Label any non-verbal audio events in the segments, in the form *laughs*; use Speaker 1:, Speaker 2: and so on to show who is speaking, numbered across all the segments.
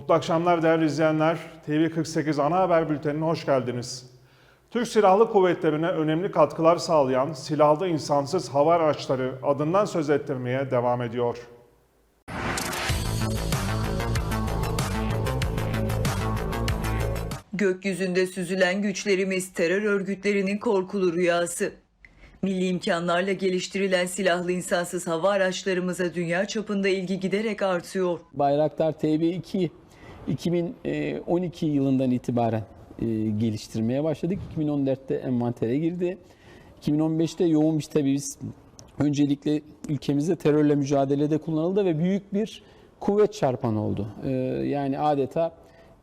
Speaker 1: Mutlu akşamlar değerli izleyenler. TV48 Ana Haber Bülteni'ne hoş geldiniz. Türk Silahlı Kuvvetleri'ne önemli katkılar sağlayan silahlı insansız hava araçları adından söz ettirmeye devam ediyor.
Speaker 2: Gökyüzünde süzülen güçlerimiz terör örgütlerinin korkulu rüyası. Milli imkanlarla geliştirilen silahlı insansız hava araçlarımıza dünya çapında ilgi giderek artıyor.
Speaker 3: Bayraktar TB2 2012 yılından itibaren e, geliştirmeye başladık. 2014'te envantere girdi. 2015'te yoğun bir tabii biz öncelikle ülkemizde terörle mücadelede kullanıldı ve büyük bir kuvvet çarpan oldu. E, Yani adeta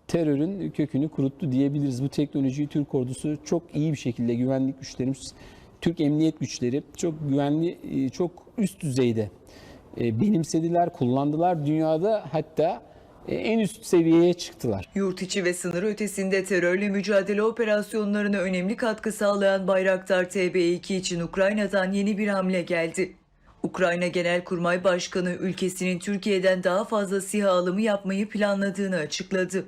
Speaker 3: terörün kökünü kuruttu diyebiliriz. Bu teknolojiyi Türk ordusu çok iyi bir şekilde güvenlik güçlerimiz, Türk emniyet güçleri çok güvenli, e, çok üst düzeyde e, benimsediler, kullandılar. Dünyada hatta e, en üst seviyeye çıktılar.
Speaker 2: Yurt içi ve sınır ötesinde terörle mücadele operasyonlarına önemli katkı sağlayan Bayraktar TB2 için Ukrayna'dan yeni bir hamle geldi. Ukrayna Genelkurmay Başkanı ülkesinin Türkiye'den daha fazla SİHA alımı yapmayı planladığını açıkladı.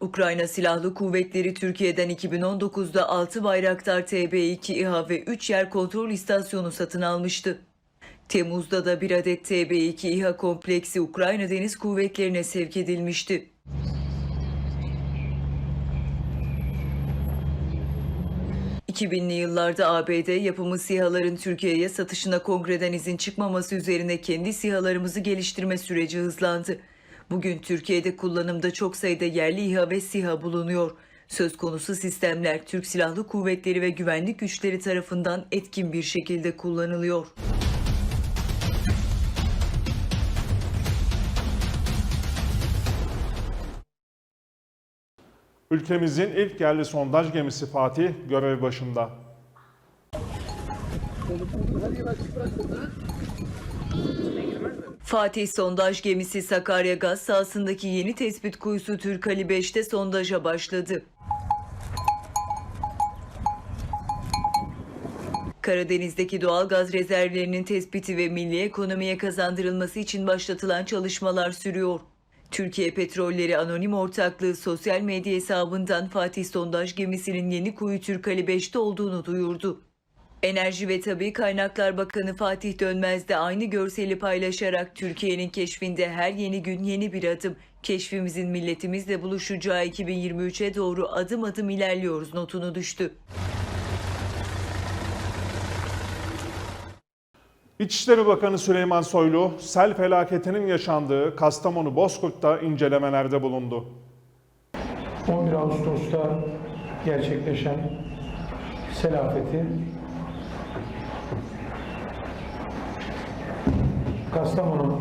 Speaker 2: Ukrayna Silahlı Kuvvetleri Türkiye'den 2019'da 6 Bayraktar TB2 İHA ve 3 yer kontrol istasyonu satın almıştı. Temmuz'da da bir adet TB2 İHA kompleksi Ukrayna Deniz Kuvvetleri'ne sevk edilmişti. ...2000'li yıllarda ABD yapımı SİHA'ların Türkiye'ye satışına kongreden izin çıkmaması üzerine kendi SİHA'larımızı geliştirme süreci hızlandı. Bugün Türkiye'de kullanımda çok sayıda yerli İHA ve SİHA bulunuyor. Söz konusu sistemler Türk Silahlı Kuvvetleri ve güvenlik güçleri tarafından etkin bir şekilde kullanılıyor.
Speaker 1: Ülkemizin ilk yerli sondaj gemisi Fatih görev başında.
Speaker 2: Fatih sondaj gemisi Sakarya gaz sahasındaki yeni tespit kuyusu Türk Ali 5'te sondaja başladı. Karadeniz'deki doğal gaz rezervlerinin tespiti ve milli ekonomiye kazandırılması için başlatılan çalışmalar sürüyor. Türkiye Petrolleri Anonim Ortaklığı sosyal medya hesabından Fatih sondaj gemisinin yeni kuyu Türk Ali 5'te olduğunu duyurdu. Enerji ve Tabi Kaynaklar Bakanı Fatih Dönmez de aynı görseli paylaşarak Türkiye'nin keşfinde her yeni gün yeni bir adım, keşfimizin milletimizle buluşacağı 2023'e doğru adım adım ilerliyoruz notunu düştü.
Speaker 1: İçişleri Bakanı Süleyman Soylu, sel felaketinin yaşandığı Kastamonu Bozkurt'ta incelemelerde bulundu.
Speaker 4: 11 Ağustos'ta gerçekleşen sel afeti Kastamonu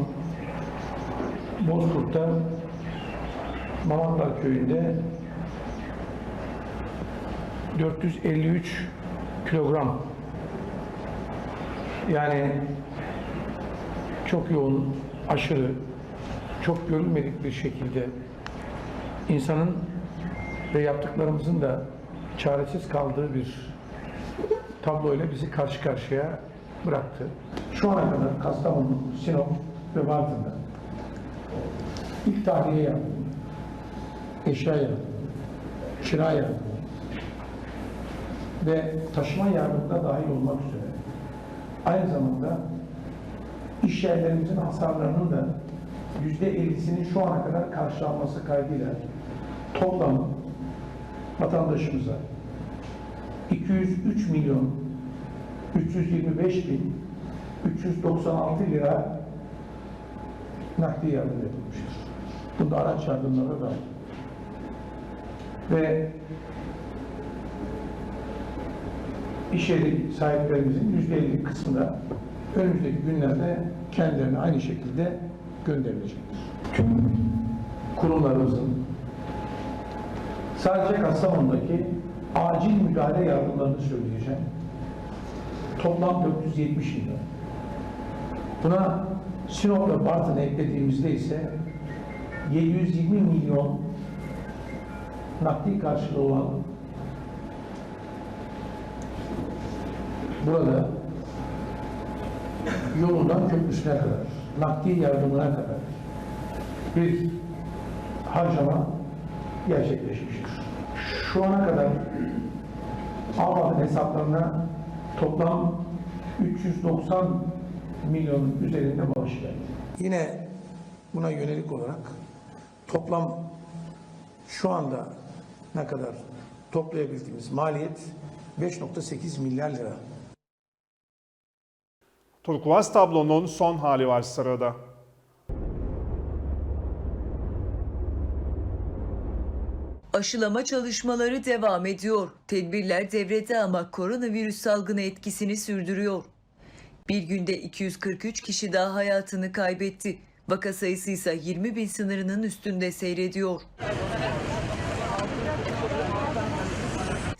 Speaker 4: Bozkurt'ta Mamaklar köyünde 453 kilogram yani çok yoğun, aşırı, çok görülmedik bir şekilde insanın ve yaptıklarımızın da çaresiz kaldığı bir tabloyla bizi karşı karşıya bıraktı. Şu ana kadar Kastamonu, Sinop ve Bartın'da ilk tahliye yaptım, eşya yardım, kira yardım ve taşıma yardımında dahil olmak üzere aynı zamanda iş yerlerimizin hasarlarının da yüzde ellisinin şu ana kadar karşılanması kaydıyla toplam vatandaşımıza 203 milyon 325 bin 396 lira nakdi yardım edilmiştir. Bunda araç yardımları da ve iş yeri sahiplerimizin yüzde elli kısmı da önümüzdeki günlerde kendilerine aynı şekilde gönderilecektir. Tüm kurumlarımızın sadece Kastamonu'daki acil müdahale yardımlarını söyleyeceğim. Toplam 470 milyon. Buna Sinop ve Bartın'ı eklediğimizde ise 720 milyon nakdi karşılığı olan burada yolundan köprüsüne kadar, nakdi yardımına kadar bir harcama gerçekleşmiştir. Şu ana kadar ABA'nın hesaplarına toplam 390 milyonun üzerinde bağış geldi. Yine buna yönelik olarak toplam şu anda ne kadar toplayabildiğimiz maliyet 5.8 milyar lira.
Speaker 1: Turkuaz tablonun son hali var sırada.
Speaker 2: Aşılama çalışmaları devam ediyor. Tedbirler devrede ama koronavirüs salgını etkisini sürdürüyor. Bir günde 243 kişi daha hayatını kaybetti. Vaka sayısı ise 20 bin sınırının üstünde seyrediyor.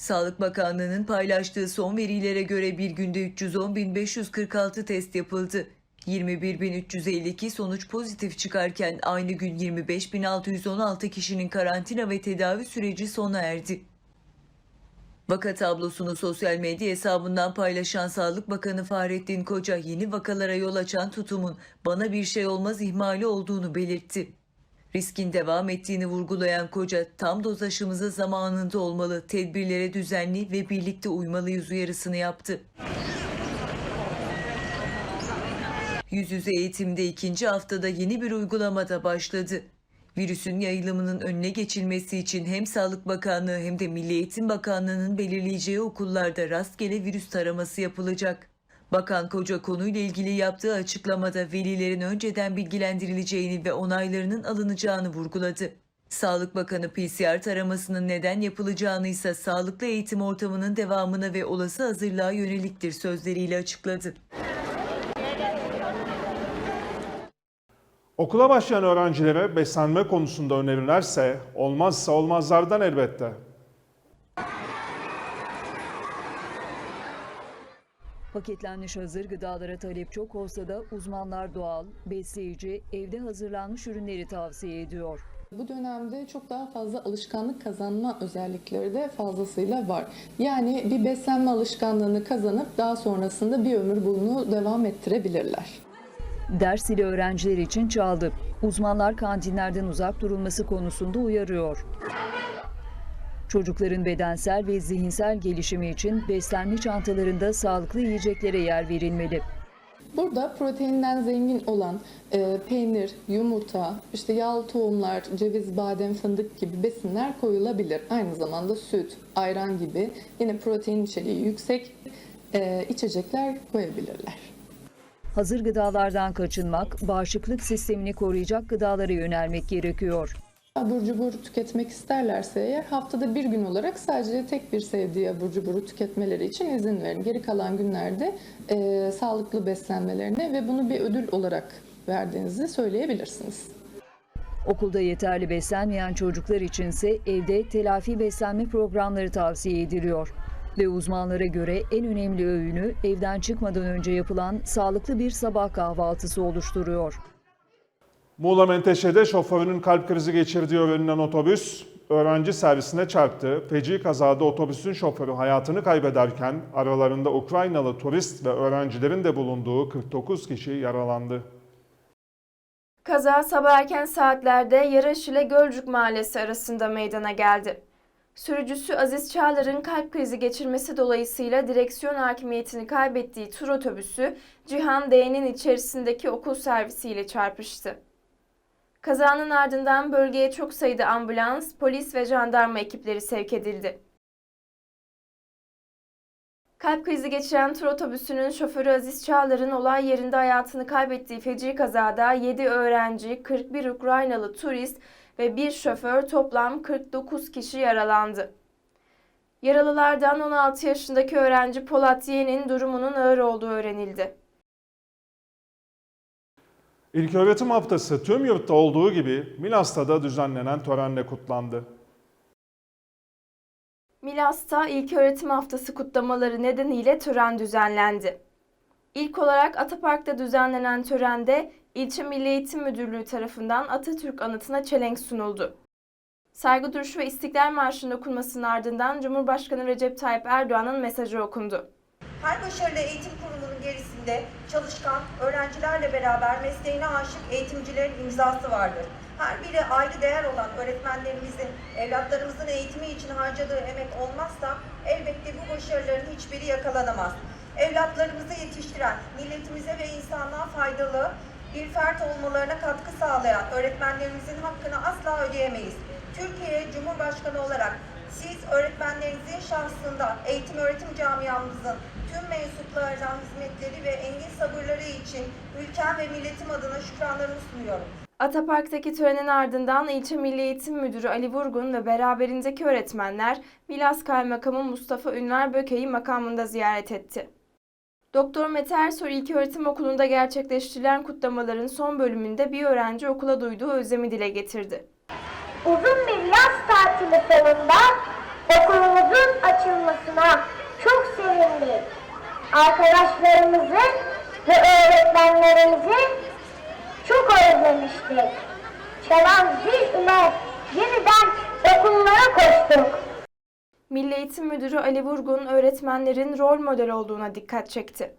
Speaker 2: Sağlık Bakanlığı'nın paylaştığı son verilere göre bir günde 310.546 test yapıldı. 21.352 sonuç pozitif çıkarken aynı gün 25.616 kişinin karantina ve tedavi süreci sona erdi. Vaka tablosunu sosyal medya hesabından paylaşan Sağlık Bakanı Fahrettin Koca yeni vakalara yol açan tutumun bana bir şey olmaz ihmali olduğunu belirtti. Riskin devam ettiğini vurgulayan Koca tam doz aşımıza zamanında olmalı, tedbirlere düzenli ve birlikte uymalıyız uyarısını yaptı. Yüz yüze eğitimde ikinci haftada yeni bir uygulama da başladı. Virüsün yayılımının önüne geçilmesi için hem Sağlık Bakanlığı hem de Milli Eğitim Bakanlığı'nın belirleyeceği okullarda rastgele virüs taraması yapılacak. Bakan Koca konuyla ilgili yaptığı açıklamada velilerin önceden bilgilendirileceğini ve onaylarının alınacağını vurguladı. Sağlık Bakanı PCR taramasının neden yapılacağını ise sağlıklı eğitim ortamının devamına ve olası hazırlığa yöneliktir sözleriyle açıkladı.
Speaker 1: Okula başlayan öğrencilere beslenme konusunda önerilerse olmazsa olmazlardan elbette.
Speaker 5: Paketlenmiş hazır gıdalara talep çok olsa da uzmanlar doğal, besleyici, evde hazırlanmış ürünleri tavsiye ediyor.
Speaker 6: Bu dönemde çok daha fazla alışkanlık kazanma özellikleri de fazlasıyla var. Yani bir beslenme alışkanlığını kazanıp daha sonrasında bir ömür bunu devam ettirebilirler.
Speaker 5: Ders ile öğrenciler için çaldı. Uzmanlar kantinlerden uzak durulması konusunda uyarıyor. Çocukların bedensel ve zihinsel gelişimi için beslenme çantalarında sağlıklı yiyeceklere yer verilmeli.
Speaker 6: Burada proteinden zengin olan e, peynir, yumurta, işte yağlı tohumlar, ceviz, badem, fındık gibi besinler koyulabilir. Aynı zamanda süt, ayran gibi yine protein içeriği yüksek e, içecekler koyabilirler.
Speaker 5: Hazır gıdalardan kaçınmak, bağışıklık sistemini koruyacak gıdalara yönelmek gerekiyor.
Speaker 6: Abur cubur tüketmek isterlerse eğer haftada bir gün olarak sadece tek bir sevdiği abur cuburu tüketmeleri için izin verin. Geri kalan günlerde e, sağlıklı beslenmelerine ve bunu bir ödül olarak verdiğinizi söyleyebilirsiniz.
Speaker 5: Okulda yeterli beslenmeyen çocuklar içinse evde telafi beslenme programları tavsiye ediliyor. Ve uzmanlara göre en önemli öğünü evden çıkmadan önce yapılan sağlıklı bir sabah kahvaltısı oluşturuyor.
Speaker 1: Muğla Menteşe'de şoförünün kalp krizi geçirdiği öğrenilen otobüs öğrenci servisine çarptı. Feci kazada otobüsün şoförü hayatını kaybederken aralarında Ukraynalı turist ve öğrencilerin de bulunduğu 49 kişi yaralandı.
Speaker 7: Kaza sabah erken saatlerde Yaraş ile Gölcük Mahallesi arasında meydana geldi. Sürücüsü Aziz Çağlar'ın kalp krizi geçirmesi dolayısıyla direksiyon hakimiyetini kaybettiği tur otobüsü Cihan D'nin içerisindeki okul servisiyle çarpıştı. Kazanın ardından bölgeye çok sayıda ambulans, polis ve jandarma ekipleri sevk edildi. Kalp krizi geçiren tur otobüsünün şoförü Aziz Çağlar'ın olay yerinde hayatını kaybettiği feci kazada 7 öğrenci, 41 Ukraynalı turist ve bir şoför toplam 49 kişi yaralandı. Yaralılardan 16 yaşındaki öğrenci Polat Y'nin durumunun ağır olduğu öğrenildi.
Speaker 1: İlköğretim Haftası tüm yurtta olduğu gibi Milas'ta da düzenlenen törenle kutlandı.
Speaker 7: Milas'ta İlköğretim Haftası kutlamaları nedeniyle tören düzenlendi. İlk olarak Atapark'ta düzenlenen törende İlçe Milli Eğitim Müdürlüğü tarafından Atatürk anıtına çelenk sunuldu. Saygı duruşu ve İstiklal Marşı'nın okunmasının ardından Cumhurbaşkanı Recep Tayyip Erdoğan'ın mesajı okundu.
Speaker 8: Her başarılı eğitim kurumunun gerisinde çalışkan, öğrencilerle beraber mesleğine aşık eğitimcilerin imzası vardır. Her biri ayrı değer olan öğretmenlerimizin, evlatlarımızın eğitimi için harcadığı emek olmazsa elbette bu başarıların hiçbiri yakalanamaz. Evlatlarımızı yetiştiren, milletimize ve insanlığa faydalı bir fert olmalarına katkı sağlayan öğretmenlerimizin hakkını asla ödeyemeyiz. Türkiye Cumhurbaşkanı olarak siz öğretmenlerinizin şahsında eğitim öğretim camiamızın tüm mensuplarına hizmetleri ve engin sabırları için ülkem ve milletim adına şükranlarımı sunuyorum.
Speaker 7: Atapark'taki törenin ardından ilçe Milli Eğitim Müdürü Ali Vurgun ve beraberindeki öğretmenler Milas Kaymakamı Mustafa Ünver Böke'yi makamında ziyaret etti. Doktor Mete Ersoy İlköğretim Okulu'nda gerçekleştirilen kutlamaların son bölümünde bir öğrenci okula duyduğu özlemi dile getirdi.
Speaker 9: Uzun bir yaz tatili sonunda okulumuzun açılmasına çok sevindik. Arkadaşlarımızı ve öğretmenlerimizi çok özlemiştik. Çalan zil ile yeniden okullara koştuk.
Speaker 7: Milli Eğitim Müdürü Ali Vurgun öğretmenlerin rol model olduğuna dikkat çekti.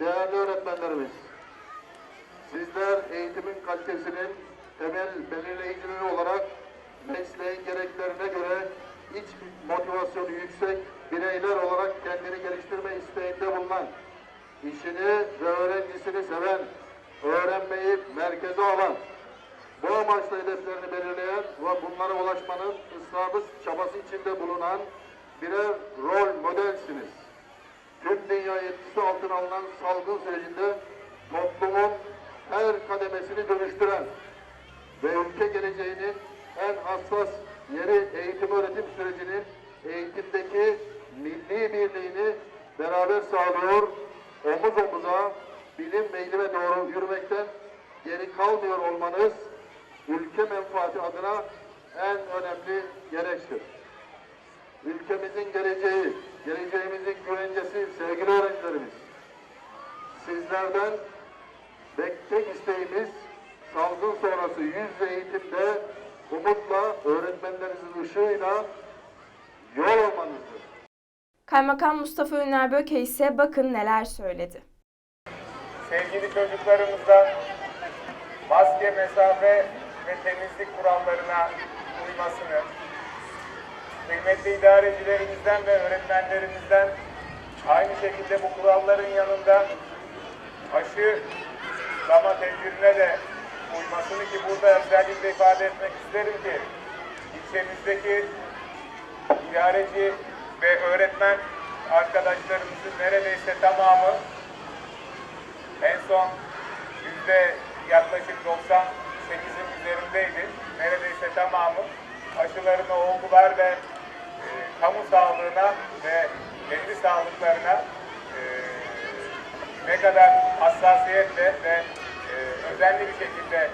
Speaker 10: Değerli öğretmenlerimiz, sizler eğitimin kalitesinin temel belirleyicileri olarak mesleğin gereklerine göre iç motivasyonu yüksek bireyler olarak kendini geliştirme isteğinde bulunan, işini ve öğrencisini seven, öğrenmeyi merkeze alan, bu amaçla hedeflerini belirleyen ve bunlara ulaşmanın ısrarlı çabası içinde bulunan birer rol modelsiniz. Tüm dünya etkisi altına alınan salgın sürecinde toplumun her kademesini dönüştüren ve ülke geleceğinin en hassas yeri eğitim öğretim sürecinin eğitimdeki milli birliğini beraber sağlıyor, omuz omuza bilim ve ilime doğru yürümekten geri kalmıyor olmanız ülke menfaati adına en önemli gerektir ülkemizin geleceği, geleceğimizin güvencesi sevgili öğrencilerimiz. Sizlerden tek isteğimiz salgın sonrası yüz eğitimde umutla öğretmenlerinizin ışığıyla yol olmanızdır.
Speaker 7: Kaymakam Mustafa Ünver Böke ise bakın neler söyledi.
Speaker 11: sevgili çocuklarımızdan maske, mesafe ve temizlik kurallarına uymasını, kıymetli idarecilerimizden ve öğretmenlerimizden aynı şekilde bu kuralların yanında aşı lama tedbirine de uymasını ki burada özellikle ifade etmek isterim ki ilçemizdeki idareci ve öğretmen arkadaşlarımızın neredeyse tamamı en son yüzde yaklaşık 98'in üzerindeydi. Neredeyse tamamı aşılarını oldular ve e, kamu sağlığına ve kendi sağlıklarına e, ne kadar hassasiyetle ve e, özenli bir şekilde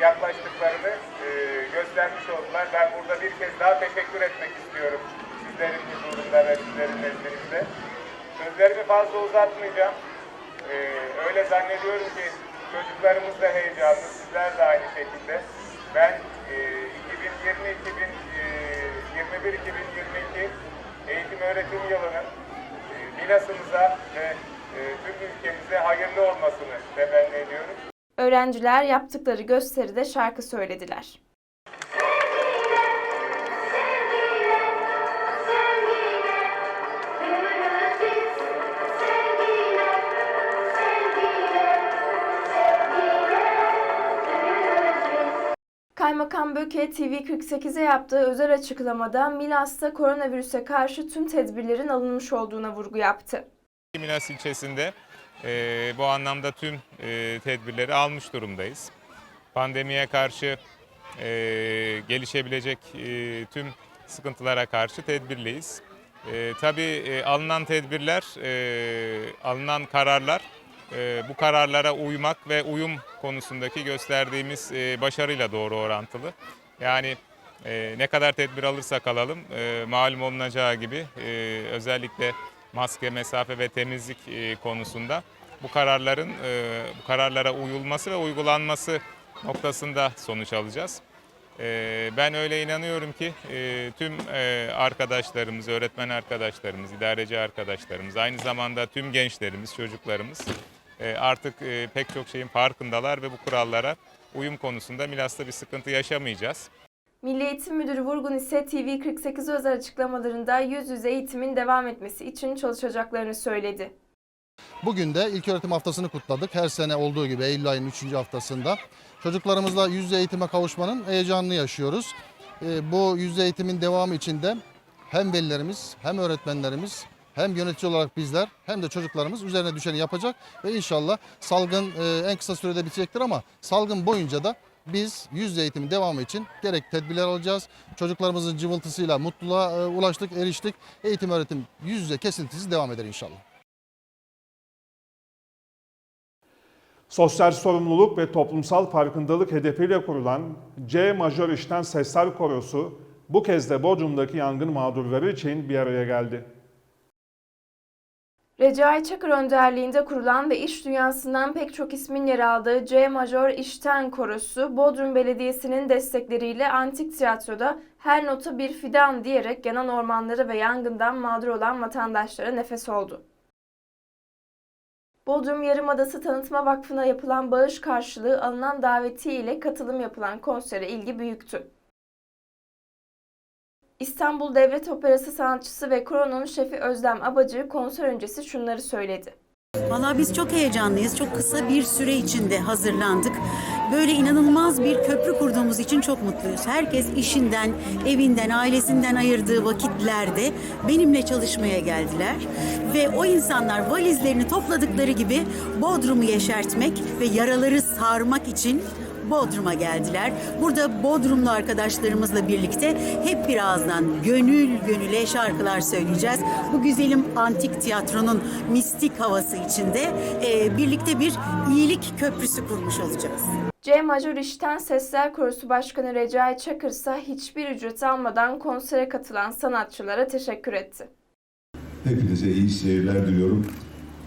Speaker 11: yaklaştıklarını e, göstermiş oldular. Ben burada bir kez daha fazla uzatmayacağım. Ee, öyle zannediyorum ki çocuklarımız da heyecanlı, sizler de aynı şekilde. Ben e, 2020-2021-2022 eğitim öğretim yılının e, Milas'ımıza ve e, tüm ülkemize hayırlı olmasını temenni ediyorum.
Speaker 7: Öğrenciler yaptıkları gösteride şarkı söylediler. Kaymakam Böke TV48'e yaptığı özel açıklamada Milas'ta koronavirüse karşı tüm tedbirlerin alınmış olduğuna vurgu yaptı.
Speaker 12: Milas ilçesinde e, bu anlamda tüm e, tedbirleri almış durumdayız. Pandemiye karşı e, gelişebilecek e, tüm sıkıntılara karşı tedbirliyiz. E, tabii e, alınan tedbirler, e, alınan kararlar e, bu kararlara uymak ve uyum konusundaki gösterdiğimiz e, başarıyla doğru orantılı. Yani e, ne kadar tedbir alırsak alalım e, malum olunacağı gibi özellikle maske, mesafe ve temizlik konusunda bu kararların bu kararlara uyulması ve uygulanması noktasında sonuç alacağız. Ben öyle inanıyorum ki tüm arkadaşlarımız, öğretmen arkadaşlarımız, idareci arkadaşlarımız, aynı zamanda tüm gençlerimiz, çocuklarımız artık e, pek çok şeyin farkındalar ve bu kurallara uyum konusunda Milas'ta bir sıkıntı yaşamayacağız.
Speaker 7: Milli Eğitim Müdürü Vurgun ise TV48 özel açıklamalarında yüz yüze eğitimin devam etmesi için çalışacaklarını söyledi.
Speaker 10: Bugün de ilköğretim haftasını kutladık. Her sene olduğu gibi Eylül ayının 3. haftasında. Çocuklarımızla yüz yüze eğitime kavuşmanın heyecanını yaşıyoruz. Ee, Bu yüz yüze eğitimin devamı için de hem velilerimiz hem öğretmenlerimiz hem yönetici olarak bizler hem de çocuklarımız üzerine düşeni yapacak ve inşallah salgın e, en kısa sürede bitecektir ama salgın boyunca da biz yüz eğitimin devamı için gerek tedbirler alacağız. Çocuklarımızın cıvıltısıyla mutluluğa e, ulaştık, eriştik. Eğitim öğretim yüz yüze kesintisiz devam eder inşallah.
Speaker 1: Sosyal sorumluluk ve toplumsal farkındalık hedefiyle kurulan C Majör İşten Sesler Korosu bu kez de Bodrum'daki yangın mağdurları için bir araya geldi.
Speaker 7: Recai Çakır önderliğinde kurulan ve iş dünyasından pek çok ismin yer aldığı C Major İşten Korosu, Bodrum Belediyesi'nin destekleriyle Antik Tiyatro'da her nota bir fidan diyerek yanan ormanları ve yangından mağdur olan vatandaşlara nefes oldu. Bodrum Yarımadası Tanıtma Vakfı'na yapılan bağış karşılığı alınan davetiye ile katılım yapılan konsere ilgi büyüktü. İstanbul Devlet Operası sanatçısı ve koronun şefi Özlem Abacı konser öncesi şunları söyledi.
Speaker 13: Valla biz çok heyecanlıyız. Çok kısa bir süre içinde hazırlandık. Böyle inanılmaz bir köprü kurduğumuz için çok mutluyuz. Herkes işinden, evinden, ailesinden ayırdığı vakitlerde benimle çalışmaya geldiler. Ve o insanlar valizlerini topladıkları gibi Bodrum'u yeşertmek ve yaraları sarmak için Bodrum'a geldiler. Burada Bodrumlu arkadaşlarımızla birlikte hep birazdan gönül gönüle şarkılar söyleyeceğiz. Bu güzelim antik tiyatronun mistik havası içinde e, birlikte bir iyilik köprüsü kurmuş olacağız.
Speaker 7: C Major İşten Sesler Korosu Başkanı Recai Çakır ise hiçbir ücret almadan konsere katılan sanatçılara teşekkür etti.
Speaker 14: Hepinize iyi seyirler diliyorum.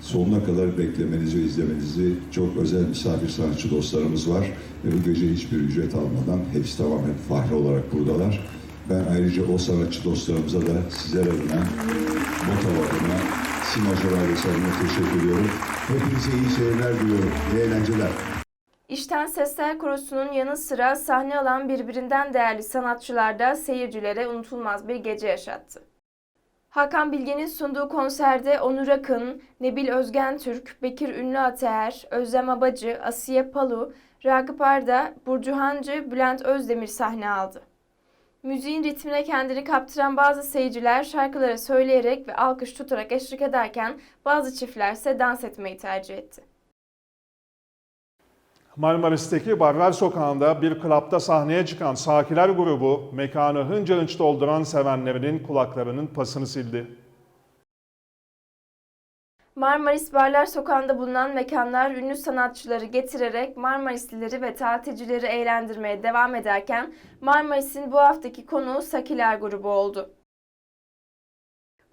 Speaker 14: Sonuna kadar beklemenizi, izlemenizi çok özel misafir sanatçı dostlarımız var. Ve bu gece hiçbir ücret almadan hepsi tamamen fahri olarak buradalar. Ben ayrıca o sanatçı dostlarımıza da sizler adına, Motav adına, Simajor ailesi adına teşekkür ediyorum. Hepinize iyi seyirler diliyorum. İyi eğlenceler.
Speaker 7: İşten Sesler Korosu'nun yanı sıra sahne alan birbirinden değerli sanatçılar da seyircilere unutulmaz bir gece yaşattı. Hakan Bilge'nin sunduğu konserde Onur Akın, Nebil Özgen Türk, Bekir Ünlü Ateer, Özlem Abacı, Asiye Palu, Ragıp Arda, Burcu Hancı, Bülent Özdemir sahne aldı. Müziğin ritmine kendini kaptıran bazı seyirciler şarkıları söyleyerek ve alkış tutarak eşlik ederken bazı çiftler ise dans etmeyi tercih etti.
Speaker 1: Marmaris'teki Barlar Sokağı'nda bir klapta sahneye çıkan Sakiler grubu mekanı hınca hınç dolduran sevenlerinin kulaklarının pasını sildi.
Speaker 7: Marmaris Barlar Sokağı'nda bulunan mekanlar ünlü sanatçıları getirerek Marmarislileri ve tatilcileri eğlendirmeye devam ederken Marmaris'in bu haftaki konuğu Sakiler grubu oldu.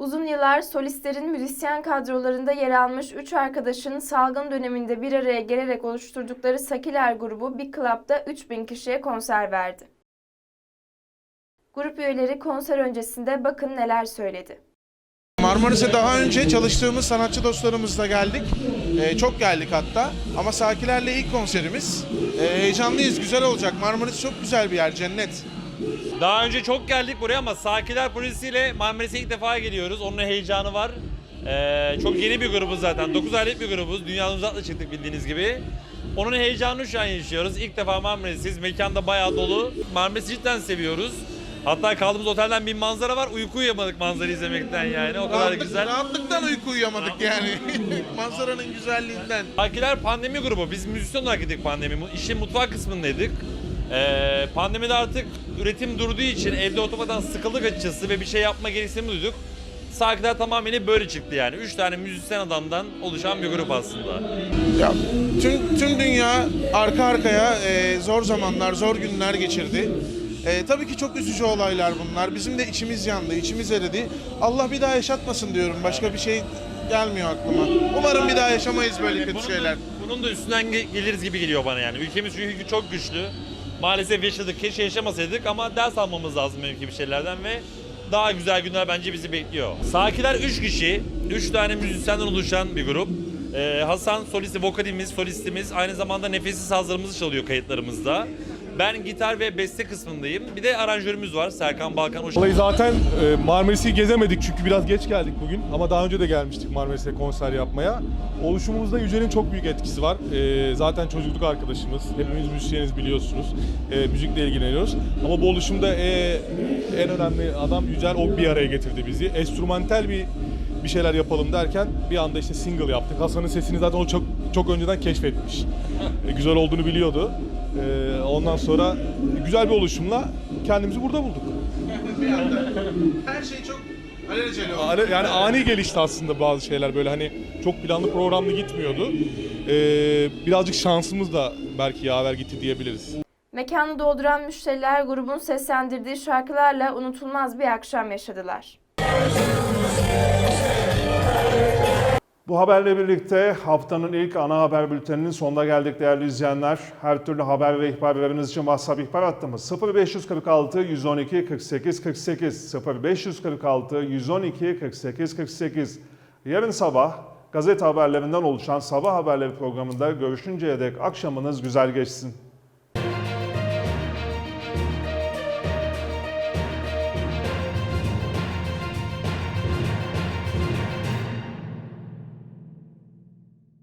Speaker 7: Uzun yıllar solistlerin müzisyen kadrolarında yer almış 3 arkadaşın salgın döneminde bir araya gelerek oluşturdukları Sakiler grubu bir klapta 3000 kişiye konser verdi. Grup üyeleri konser öncesinde bakın neler söyledi.
Speaker 15: Marmaris'e daha önce çalıştığımız sanatçı dostlarımızla geldik. Ee, çok geldik hatta. Ama Sakiler'le ilk konserimiz. Ee, heyecanlıyız, güzel olacak. Marmaris çok güzel bir yer, cennet.
Speaker 16: Daha önce çok geldik buraya ama Sakiler projesiyle Marmaris'e ilk defa geliyoruz. Onun heyecanı var. Ee, çok yeni bir grubuz zaten. 9 aylık bir grubuz. Dünyadan uzakla çıktık bildiğiniz gibi. Onun heyecanını şu an yaşıyoruz. İlk defa Marmaris'iz. Mekanda bayağı dolu. Marmaris'i cidden seviyoruz. Hatta kaldığımız otelden bir manzara var. Uyku uyuyamadık manzarayı izlemekten yani. O kadar
Speaker 15: Rahatlık-
Speaker 16: güzel.
Speaker 15: Rahatlıktan uyku uyuyamadık yani. *laughs* Manzaranın güzelliğinden.
Speaker 16: Sakiler pandemi grubu. Biz müzisyen olarak gittik pandemi. İşin mutfak kısmındaydık. Ee, pandemide artık üretim durduğu için evde oturmadan sıkıldık açıkçası ve bir şey yapma gereksinimi duyduk. Sakiler tamamıyla böyle çıktı yani. Üç tane müzisyen adamdan oluşan bir grup aslında.
Speaker 15: Ya, tüm, tüm dünya arka arkaya e, zor zamanlar, zor günler geçirdi. E, tabii ki çok üzücü olaylar bunlar. Bizim de içimiz yandı, içimiz eridi. Allah bir daha yaşatmasın diyorum. Başka bir şey gelmiyor aklıma. Umarım bir daha yaşamayız böyle kötü şeyler.
Speaker 16: Bunun da üstünden ge- geliriz gibi geliyor bana yani. Ülkemiz çünkü çok güçlü. Maalesef yaşadık. Keşke yaşamasaydık ama ders almamız lazım mümkün bir şeylerden ve daha güzel günler bence bizi bekliyor. Sakiler 3 kişi, 3 tane müzisyenden oluşan bir grup. Ee, Hasan solisti, vokalimiz, solistimiz, aynı zamanda nefessiz sazlarımızı çalıyor kayıtlarımızda. Ben gitar ve beste kısmındayım. Bir de aranjörümüz var Serkan Balkan. O
Speaker 17: Olayı zaten e, Marmaris'i gezemedik çünkü biraz geç geldik bugün. Ama daha önce de gelmiştik Marmaris'e konser yapmaya. Oluşumumuzda Yücel'in çok büyük etkisi var. E, zaten çocukluk arkadaşımız. Hepimiz müzisyeniz biliyorsunuz. E, müzikle ilgileniyoruz. Ama bu oluşumda e, en önemli adam Yücel. O bir araya getirdi bizi. Enstrümantal bir bir şeyler yapalım derken bir anda işte single yaptık. Hasan'ın sesini zaten o çok çok önceden keşfetmiş. E, güzel olduğunu biliyordu. E, ondan sonra güzel bir oluşumla kendimizi burada bulduk.
Speaker 15: Bir anda her şey çok alelacele oldu.
Speaker 17: Ani- Yani ani gelişti aslında bazı şeyler böyle hani çok planlı programlı gitmiyordu. Ee, birazcık şansımız da belki yaver gitti diyebiliriz.
Speaker 7: Mekanı dolduran müşteriler grubun seslendirdiği şarkılarla unutulmaz bir akşam yaşadılar.
Speaker 1: Bu haberle birlikte haftanın ilk ana haber bülteninin sonuna geldik değerli izleyenler. Her türlü haber ve ihbarlarınız için WhatsApp ihbar hattımız 0546 112 48 48 0546 112 48 48. Yarın sabah gazete haberlerinden oluşan Sabah Haberleri programında görüşünceye dek akşamınız güzel geçsin.